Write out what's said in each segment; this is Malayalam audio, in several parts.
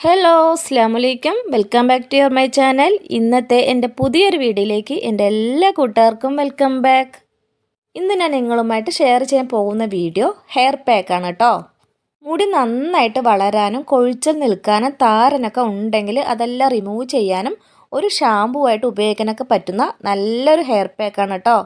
Hello അസ്ലാമലൈക്കും welcome back to your my channel ഇന്നത്തെ എന്റെ പുതിയൊരു വീഡിയോയിലേക്ക് എന്റെ എല്ലാ കൂട്ടുകാർക്കും വെൽക്കം ബാക്ക് ഇന്ന് ഞാൻ നിങ്ങളുമായിട്ട് ഷെയർ ചെയ്യാൻ പോകുന്ന വീഡിയോ ഹെയർ പാക്കാണ് കേട്ടോ മുടി നന്നായിട്ട് വളരാനും കൊഴിച്ചൽ നിൽക്കാനും താരനൊക്കെ ഉണ്ടെങ്കിൽ അതെല്ലാം റിമൂവ് ചെയ്യാനും ഒരു ഷാമ്പൂ ആയിട്ട് ഉപയോഗിക്കാനൊക്കെ പറ്റുന്ന നല്ലൊരു ഹെയർ പാക്കാണ് കേട്ടോ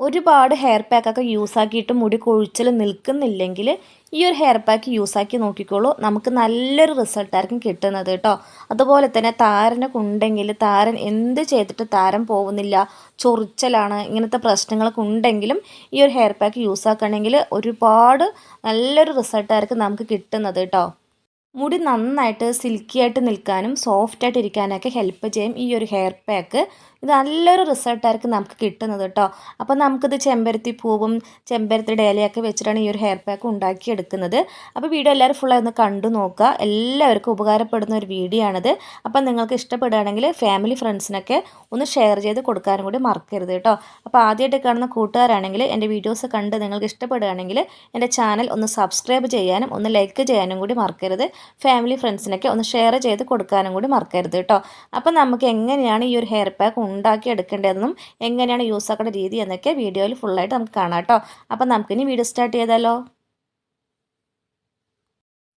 ഒരുപാട് ഹെയർ പാക്കൊക്കെ യൂസ് ആക്കിയിട്ട് മുടി കൊഴിച്ചിൽ നിൽക്കുന്നില്ലെങ്കിൽ ഈ ഒരു ഹെയർ പാക്ക് യൂസ് ആക്കി നോക്കിക്കോളൂ. നമുക്ക് നല്ലൊരു റിസൾട്ടായിരിക്കും കിട്ടുന്നത് കേട്ടോ. അതുപോലെ തന്നെ താരനൊക്കെ ഉണ്ടെങ്കിൽ താരൻ എന്ത് ചെയ്തിട്ട് താരൻ പോകുന്നില്ല ചൊറിച്ചലാണ് ഇങ്ങനത്തെ പ്രശ്നങ്ങളൊക്കെ ഉണ്ടെങ്കിലും ഈ ഒരു ഹെയർ പാക്ക് യൂസ് ആക്കുകയാണെങ്കിൽ ഒരുപാട് നല്ലൊരു റിസൾട്ടായിരിക്കും നമുക്ക് കിട്ടുന്നത് കേട്ടോ. മുടി നന്നായിട്ട് സിൽക്കി ആയിട്ട് നിൽക്കാനും സോഫ്റ്റ് ആയിട്ട് ഇരിക്കാനൊക്കെ ഹെൽപ്പ് ചെയ്യും ഈ ഒരു ഹെയർ പാക്ക് ഇത് നല്ലൊരു റിസൾട്ടായിരിക്കും നമുക്ക് കിട്ടുന്നത് കേട്ടോ. അപ്പോൾ നമുക്കിത് ചെമ്പരത്തി പൂവും ചെമ്പരത്തി ഇലയൊക്കെ വെച്ചിട്ടാണ് ഈ ഒരു ഹെയർ പാക്ക് ഉണ്ടാക്കിയെടുക്കുന്നത്. അപ്പോൾ വീഡിയോ എല്ലാവരും ഫുള്ളായി ഒന്ന് കണ്ടു നോക്കുക. എല്ലാവർക്കും ഉപകാരപ്പെടുന്ന ഒരു വീഡിയോ ആണിത്. അപ്പോൾ നിങ്ങൾക്ക് ഇഷ്ടപ്പെടുകയാണെങ്കിൽ ഫാമിലി ഫ്രണ്ട്സിനൊക്കെ ഒന്ന് ഷെയർ ചെയ്ത് കൊടുക്കാനും കൂടി മറക്കരുത് കേട്ടോ. അപ്പോൾ ആദ്യമായിട്ട് കാണുന്ന കൂട്ടുകാരാണെങ്കിൽ എന്റെ വീഡിയോസ് കണ്ട് നിങ്ങൾക്ക് ഇഷ്ടപ്പെടുകയാണെങ്കിൽ എന്റെ ചാനൽ ഒന്ന് സബ്സ്ക്രൈബ് ചെയ്യാനും ഒന്ന് ലൈക്ക് ചെയ്യാനും കൂടി മറക്കരുത്. ഫാമിലി ഫ്രണ്ട്സിനൊക്കെ ഒന്ന് ഷെയർ ചെയ്ത് കൊടുക്കാനും കൂടി മറക്കരുത് കേട്ടോ അപ്പം നമുക്ക് എങ്ങനെയാണ് ഈ ഒരു ഹെയർ പാക്ക് ഉണ്ടാക്കി എടുക്കേണ്ടതെന്നും എങ്ങനെയാണ് യൂസ് ആക്കേണ്ട രീതി എന്നൊക്കെ വീഡിയോയിൽ ഫുള്ളായിട്ട് നമുക്ക് കാണാം കേട്ടോ അപ്പം നമുക്കിനി വീഡിയോ സ്റ്റാർട്ട് ചെയ്താലോ?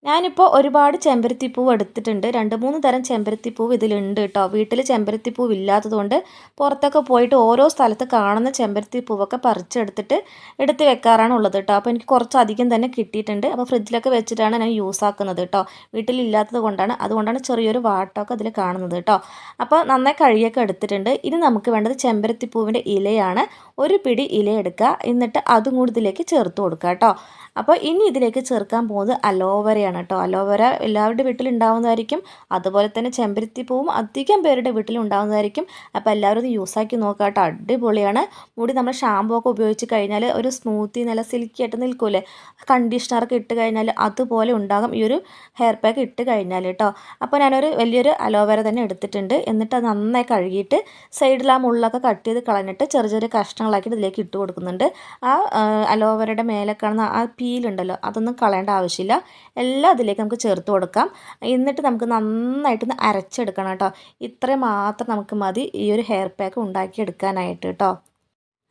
ഞാനിപ്പോൾ ഒരുപാട് ചെമ്പരത്തിപ്പൂവ് എടുത്തിട്ടുണ്ട്. രണ്ട് മൂന്ന് തരം ചെമ്പരത്തിപ്പൂവ് ഇതിലുണ്ട് കേട്ടോ വീട്ടിൽ ചെമ്പരത്തിപ്പൂവ് ഇല്ലാത്തതുകൊണ്ട് പുറത്തൊക്കെ പോയിട്ട് ഓരോ സ്ഥലത്ത് കാണുന്ന ചെമ്പരത്തിപ്പൂവൊക്കെ പറിച്ചെടുത്തിട്ട് എടുത്ത് വെക്കാറാണ് ഉള്ളത് കേട്ടോ അപ്പോൾ എനിക്ക് കുറച്ചധികം തന്നെ കിട്ടിയിട്ടുണ്ട്. അപ്പോൾ ഫ്രിഡ്ജിലൊക്കെ വെച്ചിട്ടാണ് ഞാൻ യൂസ് ആക്കുന്നത് കേട്ടോ വീട്ടിലില്ലാത്തത് കൊണ്ടാണ്. അതുകൊണ്ടാണ് ചെറിയൊരു വാട്ടമൊക്കെ അതിൽ കാണുന്നത് കേട്ടോ അപ്പോൾ നന്നായി കഴിയൊക്കെ എടുത്തിട്ടുണ്ട്. ഇനി നമുക്ക് വേണ്ടത് ചെമ്പരത്തിപ്പൂവിന്റെ ഇലയാണ് ഒരു പിടി ഇല എടുക്കുക. എന്നിട്ട് അതും കൂടി ഇതിലേക്ക് ചേർത്ത് കൊടുക്കുക കേട്ടോ അപ്പോൾ ഇനി ഇതിലേക്ക് ചേർക്കാൻ പോകുന്നത് അലോവരയാണ് കേട്ടോ. അലോവേര എല്ലാവരുടെ വീട്ടിലുണ്ടാവുന്നതായിരിക്കും. അതുപോലെ തന്നെ ചെമ്പരത്തി പൂവും അധികം പേരുടെ വീട്ടിലുണ്ടാവുന്നതായിരിക്കും. അപ്പോൾ എല്ലാവരും യൂസ് യൂസാക്കി നോക്കുക കേട്ടോ. അടിപൊളിയാണ്. മുടി നമ്മൾ ഷാമ്പൂ ഒക്കെ ഉപയോഗിച്ച് കഴിഞ്ഞാൽ ഒരു സ്മൂത്തി നല്ല സിൽക്കി ആയിട്ട് നിൽക്കൂലേ കണ്ടീഷണറൊക്കെ ഇട്ട് കഴിഞ്ഞാൽ അതുപോലെ ഉണ്ടാകും. ഈ ഒരു ഹെയർ പാക്ക് ഇട്ട് കഴിഞ്ഞാൽ കേട്ടോ. അപ്പോൾ ഞാനൊരു വലിയൊരു അലോവേര തന്നെ എടുത്തിട്ടുണ്ട്. എന്നിട്ട് അത് നന്നായി കഴുകിയിട്ട് സൈഡിൽ ആ മുള്ളൊക്കെ കട്ട് ചെയ്ത് കളഞ്ഞിട്ട് ചെറിയ ചെറിയ കഷ്ണങ്ങളാക്കിയിട്ട് ഇതിലേക്ക് ഇട്ട് കൊടുക്കുന്നുണ്ട്. ആ അലോവേരയുടെ മേലെ കാണുന്ന ആ പീലുണ്ടല്ലോ അതൊന്നും കളയേണ്ട ആവശ്യമില്ല. എല്ലാം അതിലേക്ക് നമുക്ക് ചേർത്ത് കൊടുക്കാം. എന്നിട്ട് നമുക്ക് നന്നായിട്ടൊന്ന് അരച്ചെടുക്കണം കേട്ടോ. ഇത്രയും മാത്രം നമുക്ക് മതി ഈ ഒരു ഹെയർ പാക്ക് ഉണ്ടാക്കിയെടുക്കാനായിട്ട് കേട്ടോ.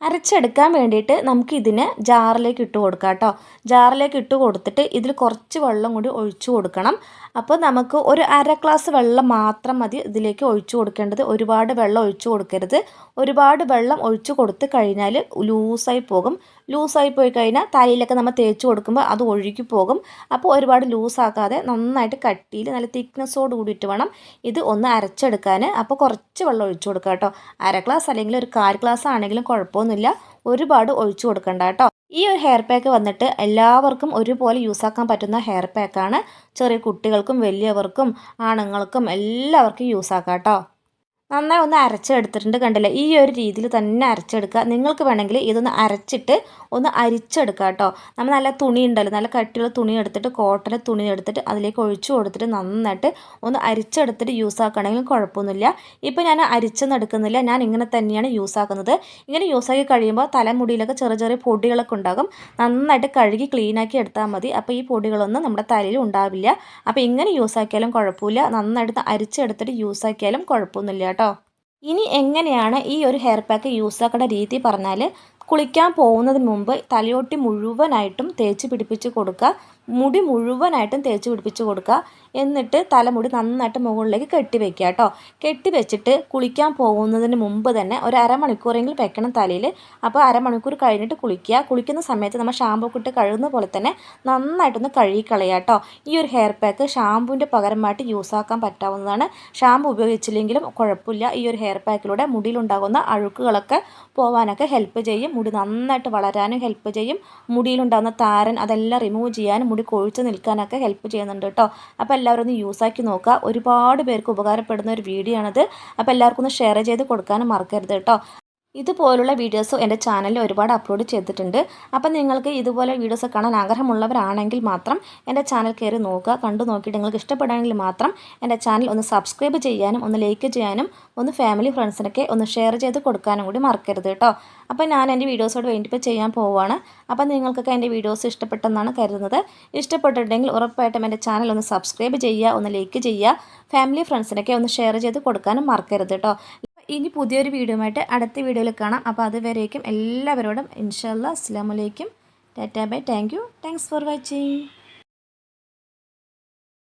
അരച്ചെടുക്കാൻ വേണ്ടിയിട്ട് നമുക്ക് ഇതിനെ ജാറിലേക്ക് ഇട്ട് കൊടുക്കാം കേട്ടോ. ജാറിലേക്ക് ഇട്ട് കൊടുത്തിട്ട് ഇതിൽ കുറച്ച് വെള്ളം കൂടി ഒഴിച്ചു കൊടുക്കണം. അപ്പോൾ നമുക്ക് ഒരു അര ഗ്ലാസ് വെള്ളം മാത്രം മതി ഇതിലേക്ക് ഒഴിച്ചു കൊടുക്കേണ്ടത്. ഒരുപാട് വെള്ളം ഒഴിച്ചു കൊടുക്കരുത്. ഒരുപാട് വെള്ളം ഒഴിച്ചു കൊടുത്ത് കഴിഞ്ഞാൽ ലൂസായി പോകും. ലൂസായി പോയി കഴിഞ്ഞാൽ തലയിലൊക്കെ നമ്മൾ തേച്ച് കൊടുക്കുമ്പോൾ അത് ഒഴുകി പോകും. അപ്പോൾ ഒരുപാട് ലൂസാക്കാതെ നന്നായിട്ട് കട്ടിയിൽ നല്ല തിക്നെസ്സോട് കൂടിയിട്ട് വേണം ഇത് ഒന്ന് അരച്ചെടുക്കാൻ. അപ്പോൾ കുറച്ച് വെള്ളം ഒഴിച്ചു കൊടുക്കുക കേട്ടോ. അര ഗ്ലാസ് അല്ലെങ്കിൽ ഒരു കാൽ ഗ്ലാസ് ആണെങ്കിലും കുഴപ്പമൊന്നുമില്ല. ഒരുപാട് ഒഴിച്ചു കൊടുക്കണ്ട കേട്ടോ. ഈ ഒരു ഹെയർ പാക്ക് വന്നിട്ട് എല്ലാവർക്കും ഒരുപോലെ യൂസ് ആക്കാൻ പറ്റുന്ന ഹെയർ പാക്കാണ് ചെറിയ കുട്ടികൾക്കും വലിയവർക്കും ആണുങ്ങൾക്കും എല്ലാവർക്കും യൂസ് ആക്കാം കേട്ടോ. നന്നായി ഒന്ന് അരച്ചെടുത്തിട്ടുണ്ട് കണ്ടില്ലേ? ഈ ഒരു രീതിയിൽ തന്നെ അരച്ചെടുക്കുക. നിങ്ങൾക്ക് വേണമെങ്കിൽ ഇതൊന്ന് അരച്ചിട്ട് ഒന്ന് അരിച്ചെടുക്കുക കേട്ടോ. നമ്മൾ നല്ല തുണി ഉണ്ടല്ലോ നല്ല കട്ടിയുള്ള തുണി എടുത്തിട്ട് കോട്ടന്റെ തുണി എടുത്തിട്ട് അതിലേക്ക് ഒഴിച്ചു കൊടുത്തിട്ട് നന്നായിട്ട് ഒന്ന് അരിച്ചെടുത്തിട്ട് യൂസ് ആക്കുകയാണെങ്കിലും കുഴപ്പമൊന്നുമില്ല. ഇപ്പോൾ ഞാൻ അരിച്ചൊന്നും എടുക്കുന്നില്ല ഞാൻ ഇങ്ങനെ തന്നെയാണ് യൂസ് ആക്കുന്നത്. ഇങ്ങനെ യൂസ് ആക്കി കഴിയുമ്പോൾ തലമുടിയിലൊക്കെ ചെറിയ ചെറിയ പൊടികളൊക്കെ ഉണ്ടാകും. നന്നായിട്ട് കഴുകി ക്ലീനാക്കി എടുത്താൽ മതി. അപ്പോൾ ഈ പൊടികളൊന്നും നമ്മുടെ തലയിൽ ഉണ്ടാവില്ല. അപ്പോൾ ഇങ്ങനെ യൂസ് ആക്കിയാലും കുഴപ്പമില്ല. നന്നായിട്ട് അരിച്ചെടുത്തിട്ട് യൂസ് ആക്കിയാലും കുഴപ്പമൊന്നുമില്ല കേട്ടോ. ഇനി എങ്ങനെയാണ് ഈ ഒരു ഹെയർ പാക്ക് യൂസ് ആക്കേണ്ട രീതി പറഞ്ഞാൽ കുളിക്കാൻ പോകുന്നതിന് മുമ്പ് തലയോട്ടി മുഴുവനായിട്ടും തേച്ച് പിടിപ്പിച്ച് കൊടുക്കുക. മുടി മുഴുവനായിട്ടും തേച്ച് പിടിപ്പിച്ച് കൊടുക്കുക. എന്നിട്ട് തലമുടി നന്നായിട്ട് മുകളിലേക്ക് കെട്ടി വെക്കുക കേട്ടോ. കെട്ടി വെച്ചിട്ട് കുളിക്കാൻ പോകുന്നതിന് മുമ്പ് തന്നെ ഒരു അരമണിക്കൂറെങ്കിലും വെക്കണം തലയിൽ. അപ്പോൾ അരമണിക്കൂർ കഴിഞ്ഞിട്ട് കുളിക്കുക. കുളിക്കുന്ന സമയത്ത് നമ്മൾ ഷാമ്പൂ ഇട്ട് കഴുകുന്ന പോലെ തന്നെ നന്നായിട്ടൊന്ന് കഴുകിക്കളയുക കേട്ടോ. ഈ ഒരു ഹെയർ പാക്ക് ഷാമ്പൂവിന്റെ പകരമായിട്ട് യൂസ് ആക്കാൻ പറ്റാവുന്നതാണ്. ഷാമ്പു ഉപയോഗിച്ചില്ലെങ്കിലും കുഴപ്പമില്ല. ഈ ഒരു ഹെയർ പാക്കിലൂടെ മുടിയിലുണ്ടാകുന്ന അഴുക്കുകളൊക്കെ പോകാനൊക്കെ ഹെൽപ്പ് ചെയ്യും. മുടി നന്നായിട്ട് വളരാനും ഹെൽപ്പ് ചെയ്യും. മുടിയിലുണ്ടാകുന്ന താരൻ അതെല്ലാം റിമൂവ് ചെയ്യാനും മുടി കൊഴിച്ച് നിൽക്കാനൊക്കെ ഹെൽപ്പ് ചെയ്യുന്നുണ്ട് കേട്ടോ അപ്പോൾ എല്ലാവരും ഒന്ന് യൂസാക്കി നോക്കുക. ഒരുപാട് പേർക്ക് ഉപകാരപ്പെടുന്ന ഒരു വീഡിയോ ആണത്. അപ്പോൾ എല്ലാവർക്കും ഒന്ന് ഷെയർ ചെയ്ത് കൊടുക്കാനും മറക്കരുത് കേട്ടോ ഇതുപോലുള്ള വീഡിയോസ് എന്റെ ചാനലിൽ ഒരുപാട് അപ്ലോഡ് ചെയ്തിട്ടുണ്ട്. അപ്പം നിങ്ങൾക്ക് ഇതുപോലെ വീഡിയോസ് കാണാൻ ആഗ്രഹമുള്ളവരാണെങ്കിൽ മാത്രം എന്റെ ചാനൽ കയറി നോക്കുക. കണ്ടു നോക്കിയിട്ട് നിങ്ങൾക്ക് ഇഷ്ടപ്പെടുകയാണെങ്കിൽ മാത്രം എന്റെ ചാനൽ ഒന്ന് സബ്സ്ക്രൈബ് ചെയ്യാനും ഒന്ന് ലൈക്ക് ചെയ്യാനും ഒന്ന് ഫാമിലി ഫ്രണ്ട്സിനൊക്കെ ഒന്ന് ഷെയർ ചെയ്ത് കൊടുക്കാനും കൂടി മറക്കരുത് കേട്ടോ. അപ്പം ഞാൻ എന്റെ വീഡിയോസോട് വേണ്ടിപ്പോൾ ചെയ്യാൻ പോവുകയാണ് അപ്പം നിങ്ങൾക്കൊക്കെ എന്റെ വീഡിയോസ് ഇഷ്ടപ്പെട്ടെന്നാണ് കരുതുന്നത്. ഇഷ്ടപ്പെട്ടിട്ടുണ്ടെങ്കിൽ ഉറപ്പായിട്ടും എന്റെ ചാനൽ ഒന്ന് സബ്സ്ക്രൈബ് ചെയ്യുക ഒന്ന് ലൈക്ക് ചെയ്യുക ഫാമിലി ഫ്രണ്ട്സിനൊക്കെ ഒന്ന് ഷെയർ ചെയ്ത് കൊടുക്കാനും മറക്കരുത് കേട്ടോ. ഇനി പുതിയൊരു വീഡിയോയുമായിട്ട് അടുത്ത വീഡിയോയിൽ കാണാം. അപ്പോൾ അതുവരേക്കും എല്ലാവരോടും ഇൻഷാല്ല അസ്സാം വലൈക്കും tata bye. Thank you. Thanks for watching.